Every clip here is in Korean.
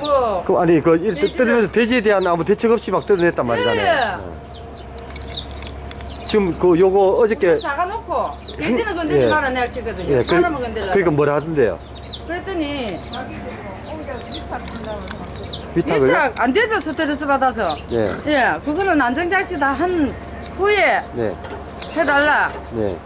뭐. 그 아니 그 이렇게 돼지를- 떨어면서 돼지에 대한 아무 대책 없이 막 떨어냈단 말이잖아요. 예. 어. 지금 그 요거 어저께 작아놓고 돼지는 건들지 예. 마라 내가 했거든요. 예, 사람은 건들라. 그러니까 뭐라 하던데요? 그랬더니 위탁을 요? 위탁 안 되죠 스트레스 받아서. 예. 예, 그거는 안전장치 다 한 후에 네. 해달라. 네.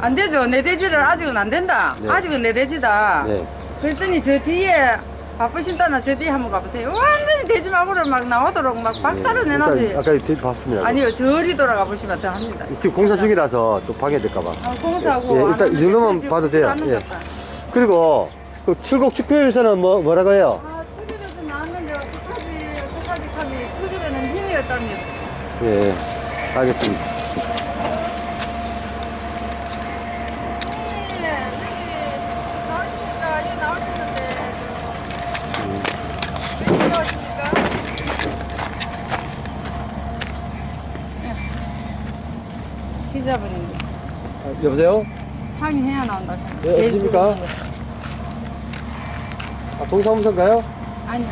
안 되죠. 내 돼지를 아직은 안 된다. 네. 아직은 내 돼지다. 네. 그랬더니 저 뒤에 바쁘신다나 저 뒤에 한번 가보세요. 완전히 돼지 마구를 막 나오도록 막 박살을 네. 내놔서. 일단 아까 돼- 봤습니다. 아니요, 저리 돌아가 보시면 더 합니다. 지금 공사 중이라서 또 방해될까봐. 아, 공사하고. 예, 안 일단 이 정도만 봐도 돼요. 예. 그리고 그 출국 축구에서는 뭐 뭐라고 해요? 아, 수집에서 나왔는데 어떡하지, 어떡하지, 감히 수집에는 힘이었답니다. 예. 알겠습니다. 네, 여기 나오시니까, 여기 나오시는데. 여기 나오십니까? 예. 기자분인데. 아, 여보세요? 상의해야 나온다. 예, 어디십니까? 아, 동사무소인가요? 아니요.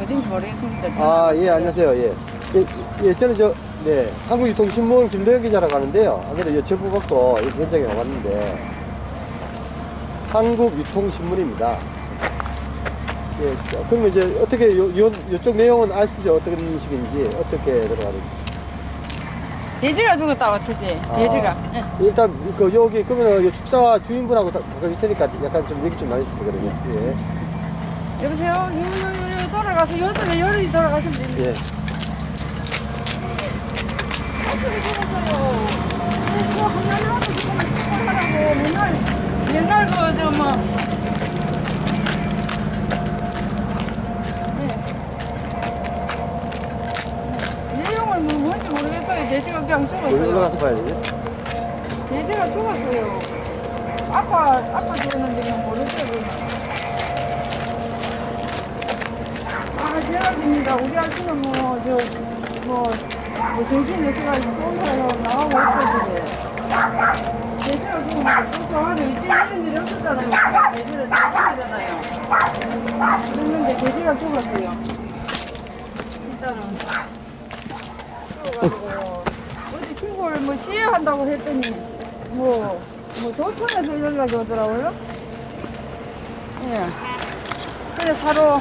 어딘지 모르겠습니다. 아, 예, 안녕하세요. 예. 예, 예, 저는 저, 네, 한국유통신문 김도현 기자라고 하는데요. 아무래도 요 제보 받고 이 현장에 와봤는데, 한국유통신문입니다. 예, 자, 그러면 이제 어떻게, 요, 요, 요쪽 내용은 아시죠? 어떤 식인지, 어떻게 들어가는지. 돼지가 죽었다고 치지. 아. 돼지가. 예. 일단, 그, 여기, 그러면 요 축사 주인분하고 다 가까이 테니까 약간 좀 얘기 좀 나눠주시면 되거든요. 예. 여보세요? 요, 요, 요, 요 돌아가서 요쪽에 열이 돌아가시면 됩니다. 예. 어떻게 죽었어요? 네, 저 한날이라도 조금만 축하하라고 맨날 맨날 그저 뭐. 네. 내용을 뭐 모르겠어요. 돼지가 그냥 죽었어요. 올라가서 봐야 되죠? 돼지가 죽었어요. 아빠 아빠 죽었는지는 모르겠어요. 아, 제가입니다. 우리 아침은 뭐, 저, 뭐, 뭐, 정신 내셔가지고 쏜사요 나오고 있거든요. 돼지가 죽으면 또 좋아하죠. 이때 이런 일이 없었잖아요. 돼지를 잡아내잖아요. 그랬는데 돼지가 죽었어요. 일단은. 죽어가지고, 친구를 뭐 시해한다고 했더니, 뭐, 뭐, 도청에서 연락이 오더라고요. 예. 그래, 사로